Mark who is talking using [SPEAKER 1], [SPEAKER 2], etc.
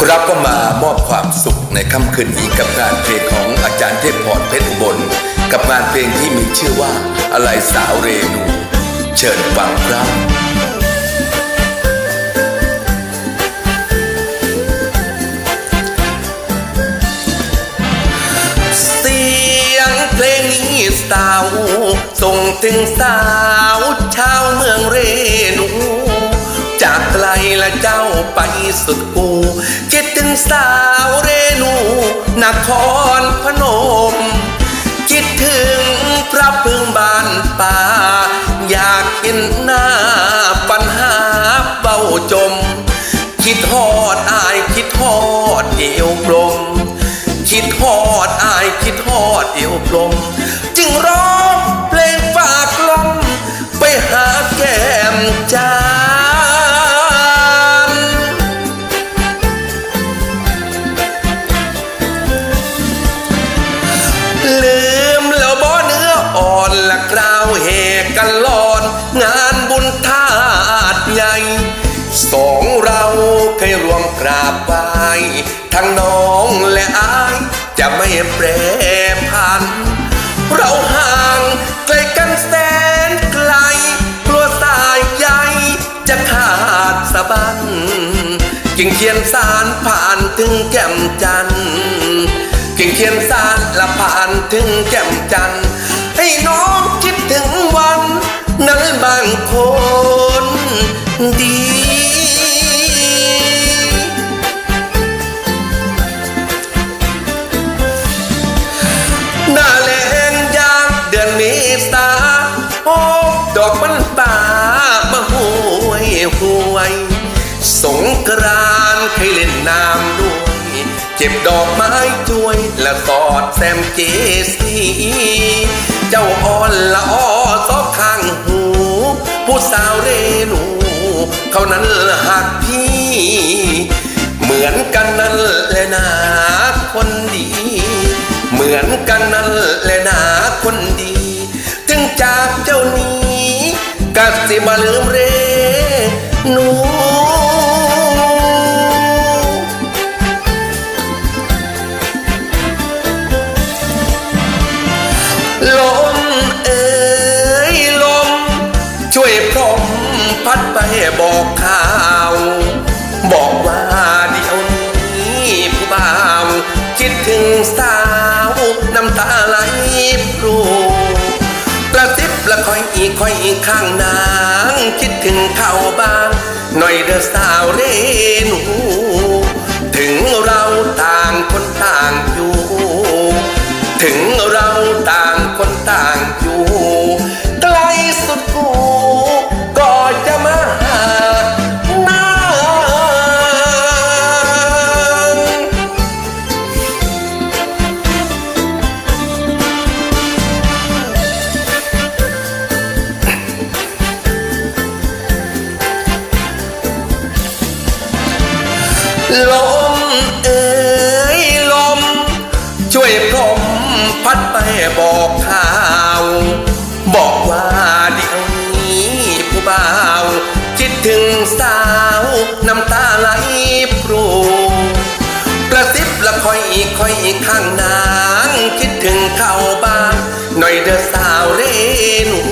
[SPEAKER 1] ครับก็มามอบความสุขในค่ำคืนนี้กับงานเพลงของอาจารย์เทพพรเพชรอุบล กับงานเพลงที่มีชื่อว่าอะไรสาวเรนู เชิญฟังครับเสียงเพลงนี้สาวส่งถึงสาวชาวเมืองเรน ละเจ้าไปสุดกูคิดถึงสาวเรนูนครพนม คิดถึงพระพึ่งบ้านป่า อยากเห็นหน้าปัญหาเบาจม คิดฮอดอายคิดฮอดเอวกลม คิดฮอดอายคิดฮอดเอวกลม จึงร้ กันลอน งานบุญธาตุใหญ่สองเราเคยรวมกราบไหว้ทั้งน้องและอาย จะไม่แปรพัน เราห่างไกลกันแสนไกล กลัวสายใยจะขาดสะบั้นจึงเขียนสารผ่านถึงแก้มจันกิ่งเขียนสารละผ่านถึงแก้มจันท ให้น้องคิดถึงวัน นั้นบางคนดี หน้าแรงยางเดือนเมษาโอ้ดอกมันป่ามาห่วยห่วย สงกรานต์เคยเล่นน้ำด้วยเก็บดอกไม้ช่วยและสอดแซมเจสี เจ้าอ่อนละอ้อซอกข้างหู ผู้สาวเรนูเขานั้นหักพี่ เหมือนกันนั่นแหละนะคนดี เหมือนกันนั่นแหละนะคนดี ถึงจากเจ้านี้กัสิมาลืมเรนู ลมเอ๋ยลม ช่วยพรมพัดไปบอกข่าว บอกว่าเดี๋ยวนี้ผู้บ่าวคิดถึงสาวน้ำตาไหลพรูกระซิบละคอยอีกคอยอีกข้างนาง คิดถึงเขาบ้าง หน่อยเด้อสา ลมเอ๋ยลม ช่วยผมพัดไปบอกข่าว บอกว่าเดี๋ยวนี้ผู้บ่าวคิดถึงสาวน้ำตาไหลพรูกระซิบละคอยคอยข้างนาง คิดถึงเขาบ้างหน่อยเด้อสาวเรนู